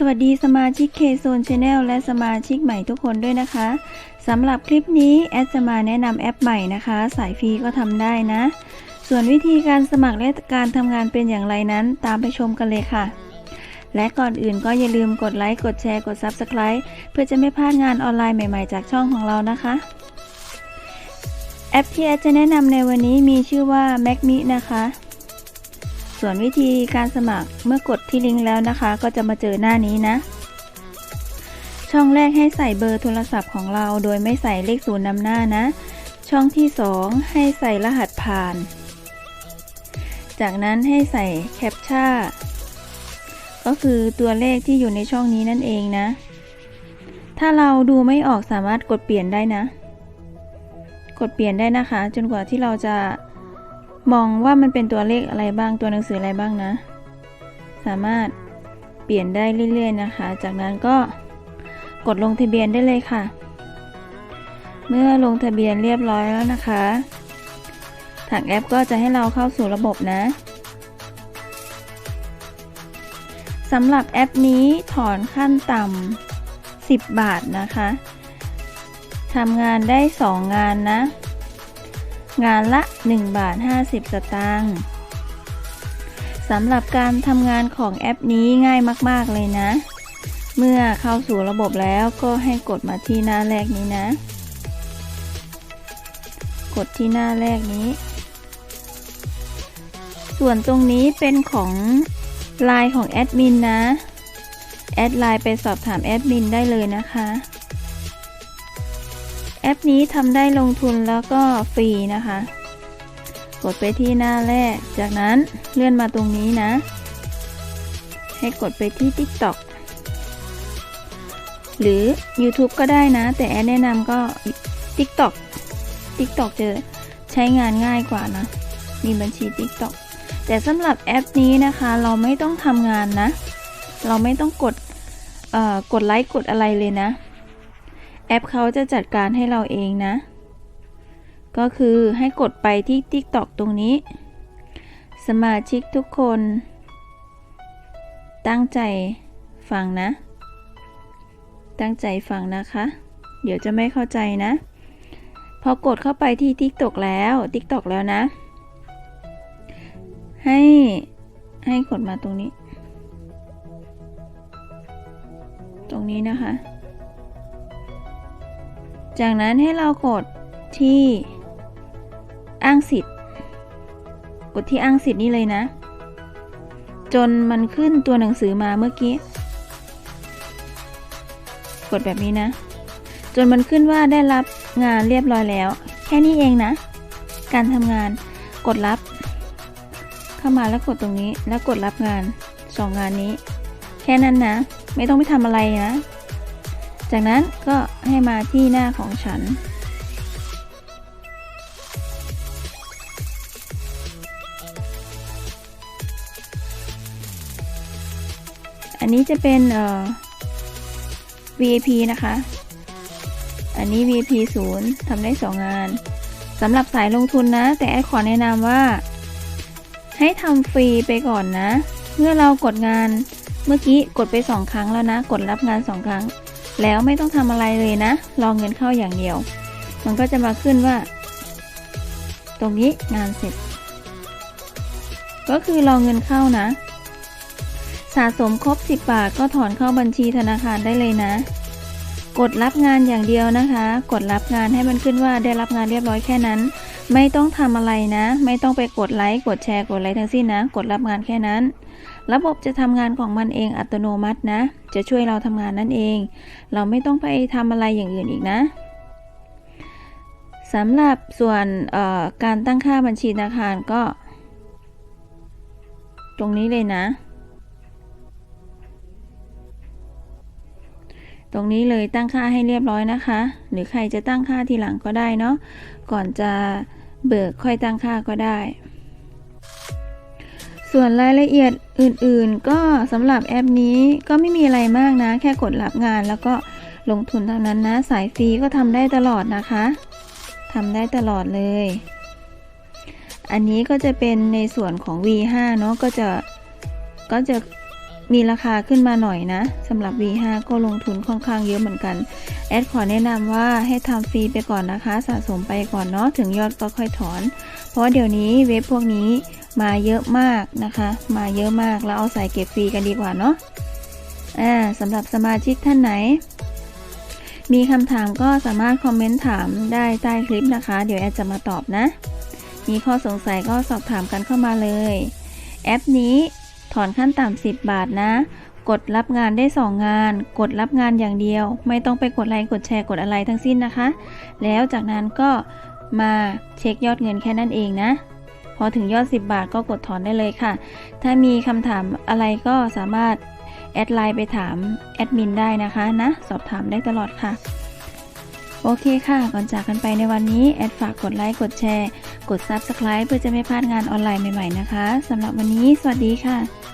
สวัสดีสมาชิก K Zone Channel และสมาชิกใหม่ทุกคนด้วยนะคะสำหรับคลิปนี้แอดจะมาแนะนำแอปใหม่นะคะ สายฟรีก็ทำได้นะ ส่วนวิธีการสมัครและการทำงานเป็นอย่างไรนั้นตามไปชมกันเลยค่ะ และก่อนอื่นก็อย่าลืมกดไลค์กดแชร์กด Subscribe เพื่อจะไม่พลาดงานออนไลน์ใหม่ๆ จากช่องของเรานะคะ แอปที่แอดจะแนะนำในวันนี้มีชื่อว่า m a c m i นะคะ ส่วนวิธีการสมัครเมื่อกดที่ลิงก์แล้วนะคะ ก็จะมาเจอหน้านี้นะ ช่องแรกให้ใส่เบอร์โทรศัพท์ของเราโดยไม่ใส่เลขศูนย์นำหน้านะ ช่องที่ 2 ให้ใส่รหัสผ่าน จากนั้นให้ใส่แคปชั่นก็คือตัวเลขที่อยู่ในช่องนี้นั่นเองนะ ถ้าเราดูไม่ออกสามารถกดเปลี่ยนได้นะ กดเปลี่ยนได้นะคะ จนกว่าที่เราจะ มองว่ามันเป็นตัวเลขอะไรบ้างตัวหนังสืออะไรบ้างนะ สามารถเปลี่ยนได้เรื่อยๆนะคะ จากนั้นก็กดลงทะเบียนได้เลยค่ะ เมื่อลงทะเบียนเรียบร้อยแล้วนะคะทางแอปก็จะให้เราเข้าสู่ระบบนะสำหรับแอปนี้ถอนขั้นต่ำ10 บาทนะคะทำงานได้ 2 งานนะ งานละ 1 บาท 50 สตางค์สำหรับการทำงานของแอปนี้ง่ายมาก ๆ เลยนะ เมื่อเข้าสู่ระบบแล้วก็ให้กดมาที่หน้าแรกนี้นะ กดที่หน้าแรกนี้ ส่วนตรงนี้เป็นของไลน์ของแอดมินนะ แอดไลน์ไปสอบถามแอดมินได้เลยนะคะ แอปนี้ทำได้ลงทุนแล้วก็ฟรีนะคะ กดไปที่หน้าแรก จากนั้นเลื่อนมาตรงนี้นะ ให้กดไปที่ TikTok หรือ YouTube ก็ได้นะ แต่แอดแนะนำก็ TikTok TikTok จะใช้งานง่ายกว่านะ มีบัญชี TikTok แต่สำหรับแอปนี้นะคะเราไม่ต้องทำงานนะ เราไม่ต้องกดกดไลค์กดอะไรเลยนะ แอปเขาจะจัดการให้เราเองนะ ก็คือให้กดไปที่ TikTok ตรงนี้ สมาชิกทุกคน ตั้งใจฟังนะ ตั้งใจฟังนะคะ เดี๋ยวจะไม่เข้าใจนะ พอกดเข้าไปที่ TikTok แล้ว TikTok แล้วนะ ให้ให้กดมาตรงนี้ ตรงนี้นะคะ จากนั้นให้เรากดที่อ้างสิทธิ์ กดที่อ้างสิทธิ์นี่เลยนะ จนมันขึ้นตัวหนังสือมาเมื่อกี้ กดแบบนี้นะ จนมันขึ้นว่าได้รับงานเรียบร้อยแล้ว แค่นี้เองนะ การทำงานกดรับ เข้ามาแล้วกดตรงนี้แล้วกดรับงานสองงานนี้ แค่นั้นนะ ไม่ต้องไปทำอะไรนะ จากนั้นก็ให้มาที่หน้าของฉัน อันนี้จะเป็นเอ่อ VIP นะคะ อันนี้ VIP 0ทำได้ 2 งานสำหรับสายลงทุนนะ แต่แอดขอแนะนำว่า ให้ทำฟรีไปก่อนนะ เมื่อเรากดงานเมื่อกี้กดไป 2 ครั้งแล้วนะ กดรับงาน 2 ครั้ง แล้วไม่ต้องทำอะไรเลยนะ รอเงินเข้าอย่างเดียว มันก็จะมาขึ้นว่า ตรงนี้งานเสร็จ ก็คือรอเงินเข้านะ สะสมครบ 10 บาทก็ถอนเข้าบัญชีธนาคารได้เลยนะ กดรับงานอย่างเดียวนะคะ กดรับงานให้มันขึ้นว่าได้รับงานเรียบร้อยแค่นั้น ไม่ต้องทำอะไรนะ ไม่ต้องไปกดไลค์กดแชร์กดอะไรทั้งสิ้นนะ กดรับงานแค่นั้น ระบบจะทำงานของมันเองอัตโนมัตินะ จะช่วยเราทำงานนั่นเอง เราไม่ต้องไปทำอะไรอย่างอื่นอีกนะสำหรับส่วนการตั้งค่าบัญชีธนาคารก็ ตรงนี้เลยนะ ตรงนี้เลยตั้งค่าให้เรียบร้อยนะคะ หรือใครจะตั้งค่าทีหลังก็ได้เนาะก่อนจะเบิกค่อยตั้งค่าก็ได้ ส่วนรายละเอียดอื่นๆ ก็สำหรับแอปนี้ก็ไม่มีอะไรมากนะ แค่กดรับงานแล้วก็ลงทุนเท่านั้นนะ สายฟรีก็ทำได้ตลอดนะคะทำได้ตลอดเลย อันนี้ก็จะเป็นในส่วนของ V5 เนาะก็จะก็จะ มีราคาขึ้นมาหน่อยนะสำหรับ V5 ก็ลงทุนค่อนข้างเยอะเหมือนกัน แอดขอแนะนำว่าให้ทำฟรีไปก่อนนะคะ สะสมไปก่อนเนาะถึงยอดก็ค่อยถอน เพราะว่าเดี๋ยวนี้เว็บพวกนี้มาเยอะมากนะคะ มาเยอะมากแล้วเอาใส่เก็บฟรีกันดีกว่าเนาะอ่าสำหรับสมาชิกท่านไหน มีคำถามก็สามารถคอมเมนต์ถามได้ใต้คลิปนะคะ เดี๋ยวแอดจะมาตอบนะ มีข้อสงสัยก็สอบถามกันเข้ามาเลย แอปนี้ ถอนขั้นต่ำ10 บาทนะ กดรับงานได้ 2 งาน กดรับงานอย่างเดียว ไม่ต้องไปกดไลค์กดแชร์กดอะไรทั้งสิ้นนะคะ แล้วจากนั้นก็มาเช็คยอดเงินแค่นั้นเองนะพอถึงยอด 10 บาทก็กดถอนได้เลยค่ะ ถ้ามีคำถามอะไรก็สามารถแอดไลน์ไปถามแอดมินได้นะคะนะ สอบถามได้ตลอดค่ะ โอเคค่ะ ก่อนจากกันไปในวันนี้ แอดฝากกดไลค์ กดแชร์ กด Subscribe เพื่อจะไม่พลาดงานออนไลน์ใหม่ๆนะคะสำหรับวันนี้ สวัสดีค่ะ